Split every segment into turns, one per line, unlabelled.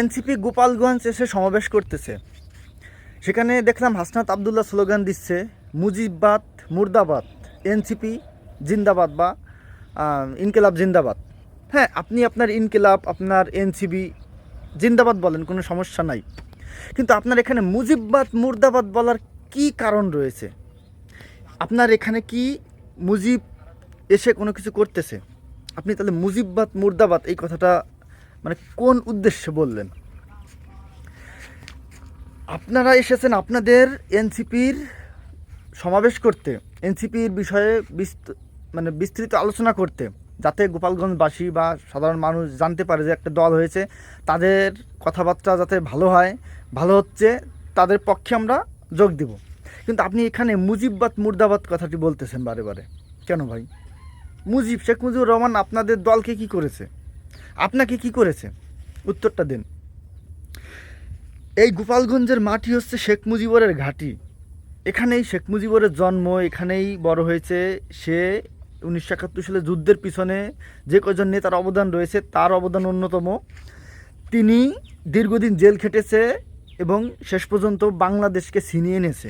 NCP Gopalganj এসে সমাবেশ করতেছে। সেখানে দেখলাম হাসনাত আবদুল্লাহ স্লোগান দিচ্ছে, মুজিববাদ মুর্দাবাদ, এনসিপি জিন্দাবাদ বা ইনকেলাব জিন্দাবাদ। হ্যাঁ আপনি আপনার ইনকেলাব, আপনার এনসিবি জিন্দাবাদ বলেন, কোনো সমস্যা নাই। কিন্তু আপনার এখানে মুজিববাদ মুর্দাবাদ বলার কি কারণ রয়েছে? আপনার এখানে কি মুজিব এসে কোনো কিছু করতেছে? আপনি তাহলে মুজিববাদ মুর্দাবাদ এই কথাটা মানে কোন উদ্দেশ্যে বললেন? আপনারা এসেছেন আপনাদের এনসিপির সমাবেশ করতে, এনসিপির বিষয়ে মানে বিস্তৃত আলোচনা করতে, যাতে গোপালগঞ্জবাসী বা সাধারণ মানুষ জানতে পারে যে একটা দল হয়েছে, তাদের কথাবার্তা যাতে ভালো হয়, ভালো হচ্ছে, তাদের পক্ষে আমরা যোগ দিব। কিন্তু আপনি এখানে মুজিববাদ মুর্দাবাদ কথাটি বলতেছেন বারে বারে। কেন ভাই? মুজিব শেখ মুজিবুর রহমান আপনাদের দলকে কি করেছে? আপনাকে কি করেছে? উত্তরটা দিন। এই গোপালগঞ্জের মাটি হচ্ছে শেখ মুজিবরের ঘাঁটি। এখানেই শেখ মুজিবরের জন্ম, এখানেই বড় হয়েছে। সে উনিশশো একাত্তর সালে যুদ্ধের পিছনে যে কজন নেতার অবদান রয়েছে, তার অবদান অন্যতম। তিনি দীর্ঘদিন জেল খেটেছে এবং শেষ পর্যন্ত বাংলাদেশকে ছিনিয়ে এনেছে।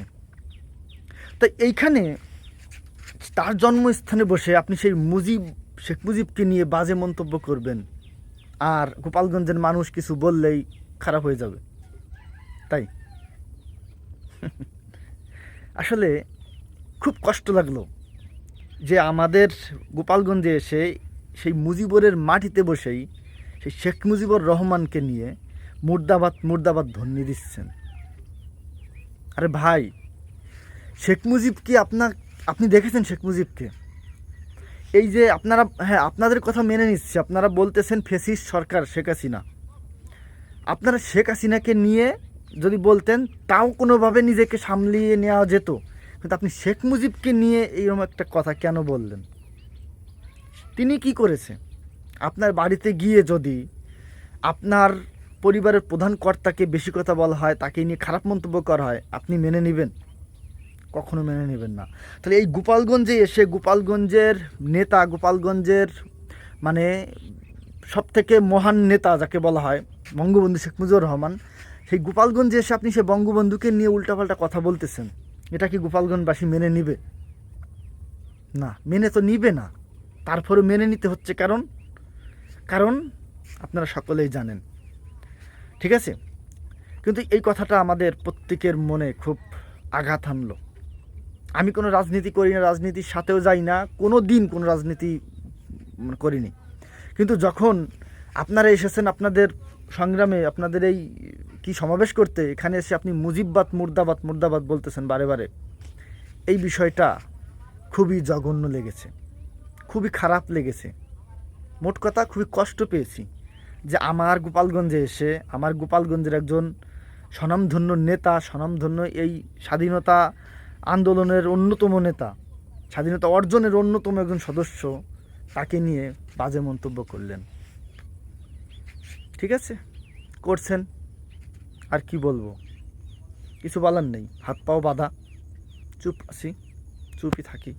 তো এইখানে তার জন্মস্থানে বসে আপনি সেই মুজিব, শেখ মুজিবকে নিয়ে বাজে মন্তব্য করবেন। আর গোপালগঞ্জের মানুষ কিছু বললেই খারাপ হয়ে যাবে। তাই? আসলে খুব কষ্ট লাগল যে আমাদের গোপালগঞ্জে এসে সেই মুজিবরের মাটিতে বসেই সেই শেখ মুজিবুর রহমানকে নিয়ে মুর্দাবাদ মুর্দাবাদ ধ্বনি দিচ্ছেন। আরে ভাই, শেখ মুজিব কি আপনার আপনি দেখেছেন শেখ মুজিবকে? এই যে আপনারা হ্যাঁ আপনাদের কথা মেনে নিচ্ছি। আপনারা বলতেছেন ফেসিস সরকার শেখ হাসিনা। আপনারা শেখ হাসিনাকে নিয়ে যদি বলতেন, তাও কোনোভাবে নিজেকে সামলিয়ে নেওয়া যেত। কিন্তু আপনি শেখ মুজিবকে নিয়ে এইরকম একটা কথা কেন বললেন? তিনি কি করেছে আপনার বাড়িতে গিয়ে যদি আপনার পরিবারের প্রধান কর্তাকে বেশি কথা বলা হয়, তাকে নিয়ে খারাপ মন্তব্য করা হয়, আপনি মেনে নেবেন? কখনো মেনে নেবেন না। তাহলে এই গোপালগঞ্জে এসে গোপালগঞ্জের নেতা, গোপালগঞ্জের মানে সব থেকে মহান নেতা যাকে বলা হয়, বঙ্গবন্ধু শেখ মুজিবুর রহমান, সেই গোপালগঞ্জে এসে আপনি সে বঙ্গবন্ধুকে নিয়ে উল্টাপাল্টা কথা বলতেছেন। এটা কি গোপালগঞ্জবাসী মেনে নিবে? না, মেনে তো নিবে না। তারপরে মেনে নিতে হচ্ছে কারণ কারণ আপনারা সকলেই জানেন। ঠিক আছে? কিন্তু এই কথাটা আমাদের প্রত্যেকের মনে খুব আঘাত হানলো আমি কোনো রাজনীতি করি না, রাজনীতির সাথেও যাই না, কোনো দিন কোনো রাজনীতি করিনি। কিন্তু যখন আপনারা এসেছেন আপনাদের সংগ্রামে, আপনাদের এই কি সমাবেশ করতে, এখানে এসে আপনি মুজিববাদ, মুর্দাবাদ মুর্দাবাদ বলতেছেন বারে বারে, এই বিষয়টা খুবই জঘন্য লেগেছে। খুবই খারাপ লেগেছে। মোট কথা খুবই কষ্ট পেয়েছি যে আমার গোপালগঞ্জে এসে, আমার গোপালগঞ্জের একজন স্বনামধন্য নেতা, স্বনামধন্য এই স্বাধীনতা আন্দোলনের অন্যতম নেতা, স্বাধীনতা অর্জনের অন্যতম একজন সদস্য, তাকে নিয়ে বাজে মন্তব্য করলেন। ঠিক আছে? করছেন। আর কি বলব? কিছু বলার নেই। হাত পাও বাঁধা। চুপ আসি চুপই থাকি।